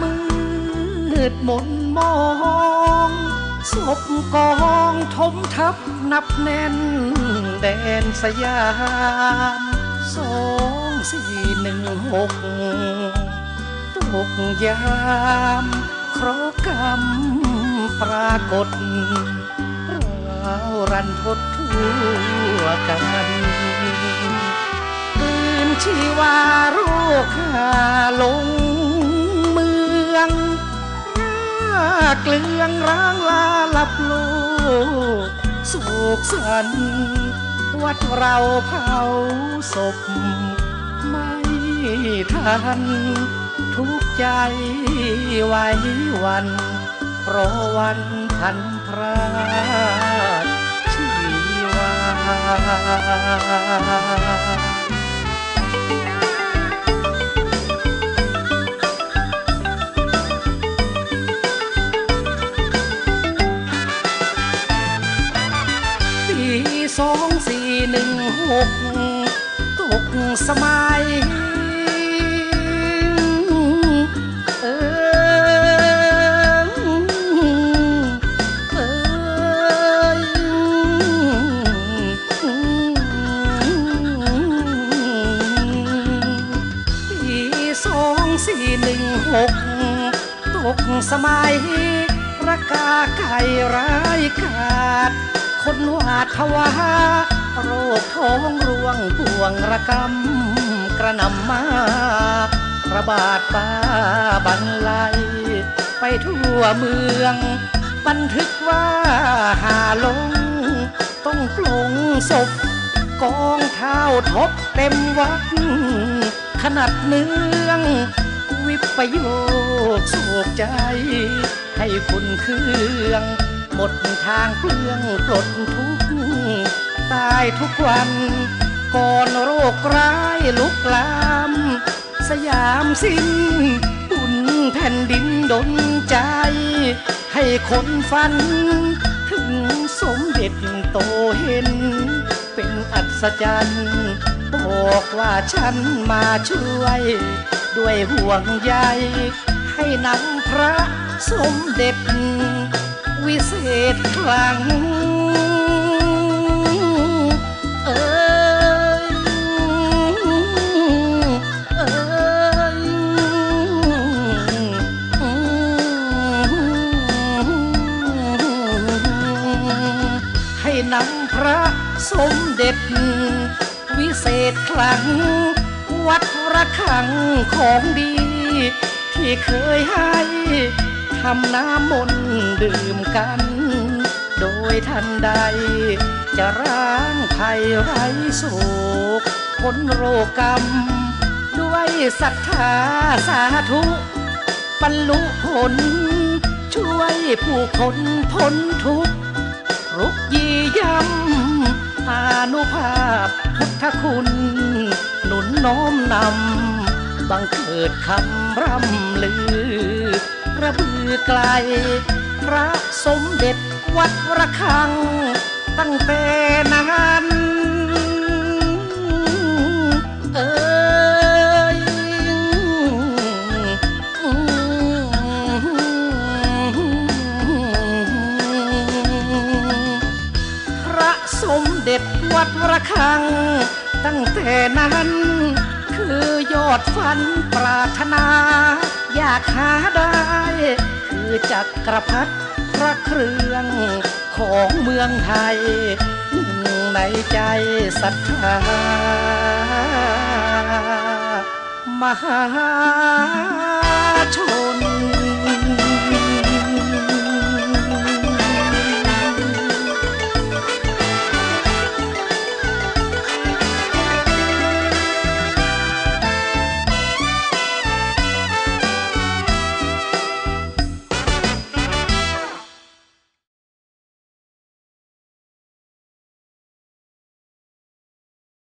มืดมนมองศพกองทมทับนับแน่นแดนสยามสองสี่หนึ่งหกตกยามคราะห์กรรมปรากฏเรารันทดทั่วกันตื่นชีวาโรคาลง เกลืองร้างลาลับโลกโศกสันวัดเราเผาศพ ไม่ทัน ทุกใจไว้วันเพราะวันพันพรากชีวา กตกสมัยเออเอยปีสองสี่หนึ่งหกตกสมัยระกาไก่ร้ายกาดคนหวาดภาวะ โรคท้องร่วงปวงระกำกระนำมาระบาดป้าบันไลไปทั่วเมือง บันทึกว่าหาลง ต้องปลงศพกองเท้าทบเต็มวัด ขนาดเนือง วิปโยคโศกใจ ให้คุณเครื่อง หมดทางเปลืองปลดทุกข์ ตายทุกวันก่อนโรคร้ายลุกลาม สยามสิ้นปุ่นแผ่นดินดนใจ ให้คนฟัน ถึงสมเด็จโตเห็น เป็นอัศจรรย์บอกว่าฉันมาช่วย ด้วยห่วงใยให้นำพระสมเด็จ วิเศษครั้ง ระสมเด็จ วิเศษครั้งวัดระฆังของดี ที่เคยให้ทำน้ำมนต์ดื่มกัน โดยทันใด จะร้างภัยไร้โศกพ้นโรคกรรม ด้วยศรัทธาสาธุบรรลุผล ช่วยผู้คนพ้นทุกข์ รุกยียำอานุภาพพุทธคุณ หนุนน้อมนำ บังเกิดคำร่ำลือ ระบือไกล พระสมเด็จวัดระฆัง ตั้งแต่นั้น วัดระฆัง ตั้งแต่นั้น คือยอดฝันปรารถนา อยากหาได้ คือจักรพรรดิพระเครื่องของเมืองไทยหนึ่งในใจศรัทธามหาชน